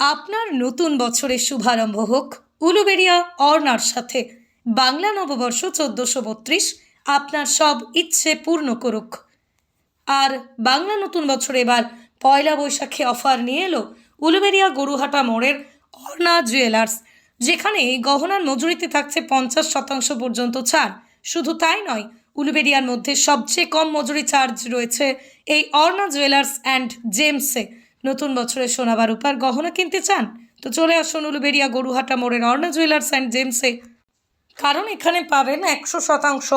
আপনার নতুন বছরের শুভারম্ভ হোক। উলুবেরিয়া অর্নার সাথে। বাংলা নববর্ষ চোদ্দশো বত্রিশ। আপনার সব ইচ্ছে পূর্ণ করুক। আর বাংলা নতুন বছর এবার পয়লা বৈশাখে অফার নিয়ে এলো উলুবেরিয়া গরুহাটা মোড়ের অর্ণা জুয়েলার্স, যেখানে গহনার মজুরিতে থাকছে পঞ্চাশ শতাংশ পর্যন্ত ছাড়। শুধু তাই নয় উলুবেরিয়ার মধ্যে সবচেয়ে কম মজুরি চার্জ রয়েছে এই অর্ণা জুয়েলার্স অ্যান্ড জেমসে। নতুন বছরে সোনা বা গহনা কিনতে চান, তো চলে আসুন উলুবেরিয়া গরুহাটা মোড়ের অর্ণা জুয়েলার্স অ্যান্ড জেমসে। কারণ এখানে পাবেন একশো শতাংশ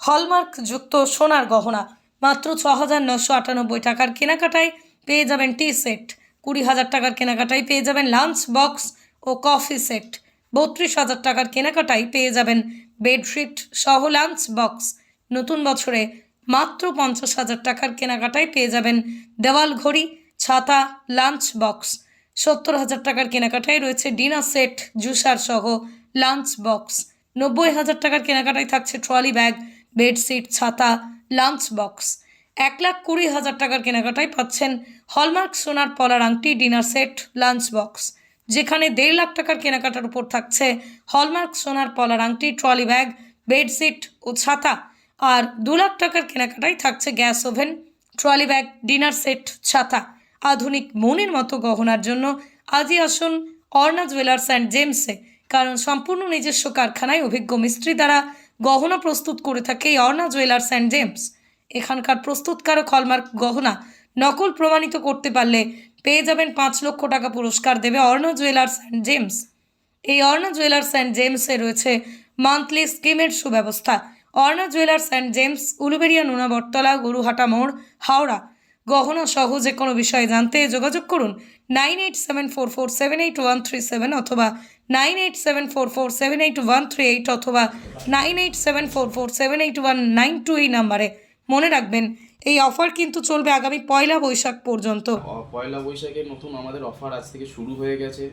হলমার্কযুক্ত সোনার গহনা। মাত্র ছ হাজার নশো আটানব্বই টাকার কেনাকাটায় পেয়ে যাবেন টি সেট। কুড়ি হাজার টাকার কেনাকাটায় পেয়ে যাবেন লাঞ্চ বক্স ও কফি সেট। বত্রিশ হাজার টাকার কেনাকাটায় পেয়ে যাবেন বেডশিট সহ লাঞ্চ বক্স। নতুন বছরে মাত্র পঞ্চাশ হাজার টাকার কেনাকাটায় পেয়ে যাবেন দেওয়াল ঘড়ি ছাতা লাঞ্চ বক্স সত্তর হাজার টাকার কেনাকাটায় রয়েছে ডিনার সেট, জুসার সহ লাঞ্চ বক্স নব্বই হাজার টাকার কেনাকাটায় থাকছে ট্রলি ব্যাগ বেডশিট ছাতা লাঞ্চ বক্স এক লাখ কুড়ি হাজার টাকার কেনাকাটায় পাচ্ছেন হলমার্ক সোনার পলার আংটি, ডিনার সেট লাঞ্চ বক্স যেখানে দেড় লাখ টাকার কেনাকাটার উপর থাকছে হলমার্ক সোনার পলার আংটি, ট্রলি ব্যাগ বেডশিট ও ছাতা। আর দু লাখ টাকার কেনাকাটায় থাকছে gas oven, trolley bag, dinner set, ছাতা। আধুনিক মনের মতো গহনার জন্য আজই আসুন অর্ণা জুয়েলার্স অ্যান্ড জেমসে, কারণ সম্পূর্ণ নিজস্ব কারখানায় অভিজ্ঞ মিস্ত্রি দ্বারা গহনা প্রস্তুত করে থাকে এই অর্ণা জুয়েলার্স অ্যান্ড জেমস। এখানকার প্রস্তুতকারক হলমার্ক গহনা নকল প্রমাণিত করতে পারলে পেয়ে যাবেন পাঁচ লক্ষ টাকা পুরস্কার দেবে অর্ণা জুয়েলার্স অ্যান্ড জেমস। এই অর্ণা জুয়েলার্স অ্যান্ড জেমসে রয়েছে মান্থলি স্কিমের সুব্যবস্থা। Arna jewellers and gems Uluberia Nona Battala Garuhata মোড়, হাওড়া। গহনা সহ যে কোনো বিষয়ে জানতে যোগাযোগ করুন nine eight seven four four seven eight one three seven অথবা nine eight seven four four seven eight one three eight অথবা nine eight seven four four seven eight one nine two এই নাম্বারে মনে রাখবেন, এই অফার কিন্তু চলবে আগামী পয়লা বৈশাখ পর্যন্ত। পয়লা বৈশাখে নতুন আমাদের অফার আজ থেকে শুরু হয়ে গেছে,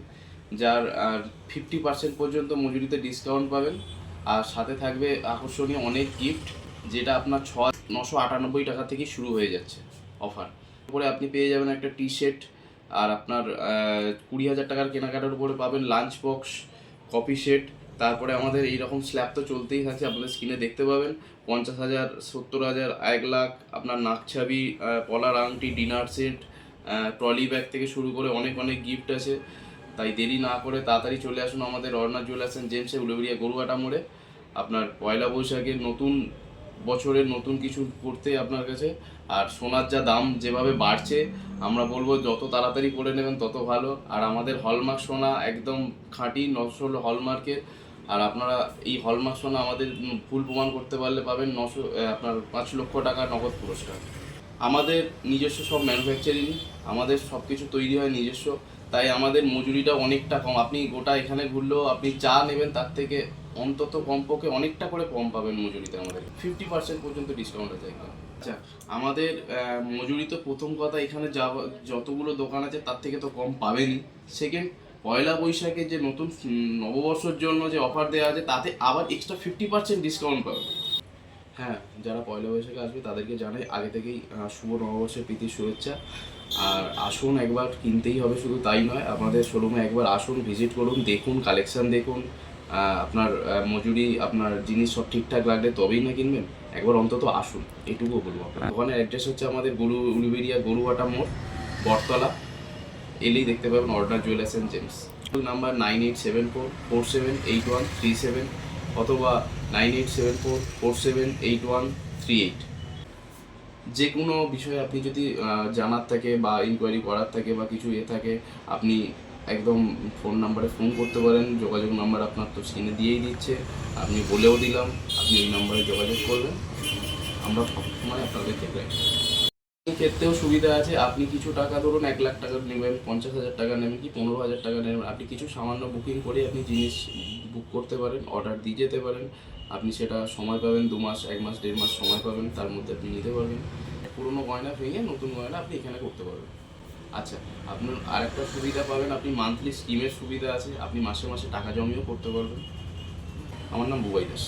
যার, আর ফিফটি পার্সেন্ট পর্যন্ত মজুরিতে ডিসকাউন্ট পাবেন। আর সাথে থাকবে আকর্ষণীয় অনেক গিফট যেটা আপনার ছ নশো আটানব্বই টাকা থেকে শুরু হয়ে যাচ্ছে। অফার। উপরে আপনি পেয়ে যাবেন একটা টি শার্ট আর আপনার কুড়ি হাজার টাকার কেনাকাটার উপরে পাবেন লাঞ্চ বক্স কপি সেট তারপরে আমাদের এইরকম স্ল্যাব তো চলতেই থাকছে, আপনাদের স্ক্রিনে দেখতে পাবেন। পঞ্চাশ হাজার, সত্তর হাজার, এক লাখ, আপনার নাকছাবি পলার আংটি ডিনার সেট ট্রলি ব্যাগ থেকে শুরু করে অনেক অনেক গিফট আছে। তাই দেরি না করে তাড়াতাড়ি চলে আসুন আমাদের অর্ণা জুয়েলার্স অ্যান্ড জেমসে উলুবেড়িয়া গরুয়াটা মোড়ে। আপনার পয়লা বৈশাখের নতুন বছরের নতুন কিছু করতে আপনার কাছে। আর সোনার যা দাম যেভাবে বাড়ছে, আমরা বলব যত তাড়াতাড়ি করে নেবেন তত ভালো। আর আমাদের হলমার্ক সোনা একদম খাঁটি, নশো হলমার্কের। আর আপনারা এই হলমার্ক সোনা আমাদের ভুল প্রমাণ করতে পারলে পাবেন নশো আপনার পাঁচ লক্ষ টাকা নগদ পুরস্কার। আমাদের নিজস্ব সব ম্যানুফ্যাকচারিং আমাদের সব কিছু তৈরি হয় নিজস্ব। তাই আমাদের মজুরিটা অনেকটা কম। আপনি গোটা এখানে ঘুরলেও আপনি যা নেবেন তার থেকে অন্তত কমপক্ষে অনেকটা করে কম পাবেন মজুরিতে আমাদের। ফিফটি পার্সেন্ট পর্যন্ত ডিসকাউন্ট আছে এখানে আচ্ছা। আমাদের মজুরি তো প্রথম কথা এখানে যা যতগুলো দোকান আছে তার থেকে তো কম পাবেনই। সেকেন্ড পয়লা বৈশাখে যে নতুন নববর্ষের জন্য যে অফার দেওয়া আছে তাতে আবার এক্সট্রা ফিফটি পার্সেন্ট ডিসকাউন্ট পাবে হ্যাঁ যারা পয়লা বৈশাখে আসবে তাদেরকে জানাই আগে থেকেই শুভ নববর্ষের প্রীতি শুভেচ্ছা। আর আসুন একবার কিনতেই হবে শুধু তাই নয় আমাদের শোরুমে একবার আসুন ভিজিট করুন দেখুন কালেকশান দেখুন। আপনার মজুরি আপনার জিনিস সব ঠিকঠাক লাগলে তবেই না কিনবেন? একবার অন্তত আসুন এটুকু বলব আপনার দোকানের অ্যাড্রেস হচ্ছে আমাদের গরু উলুবেরিয়া গরুহাটা মোড় বটতলা। এলেই দেখতে পাবেন order jewellers and gems number nine eight seven four four seven eight one three seven অথবা nine eight seven four four seven eight one three eight যে কোনো বিষয়ে আপনি যদি জানার থাকে বা ইনকোয়ারি করার থাকে বা কিছু এ থাকে আপনি একদম ফোন নাম্বারে ফোন করতে পারেন, যোগাযোগ নাম্বার আপনার তো স্ক্রিনে দিয়েই দিচ্ছে। আপনি বলেও দিলাম, আপনি এই নাম্বারে যোগাযোগ করবেন। আমরা সবসময় আপনাদেরকে গাইড ক্ষেত্রেও সুবিধা আছে, আপনি কিছু টাকা ধরুন, এক লাখ টাকা নেবেন, পঞ্চাশ হাজার টাকা নেবেন কি পনেরো হাজার টাকা নেবেন, আপনি কিছু সামান্য বুকিং করে আপনি জিনিস বুক করতে পারেন অর্ডার দিয়ে যেতে পারেন। আপনি সেটা সময় পাবেন, দু মাস, এক মাস, দেড় মাস সময় পাবেন, তার মধ্যে আপনি নিতে পারবেন। পুরোনো গয়না ভেঙে নতুন গয়না আপনি এখানে করতে পারবেন। আচ্ছা আপনার আরেকটা সুবিধা পাবেন, আপনি মান্থলি স্কিমের সুবিধা আছে, আপনি মাসে মাসে টাকা জমিও করতে পারবেন। আমার নাম বুবাই দাস।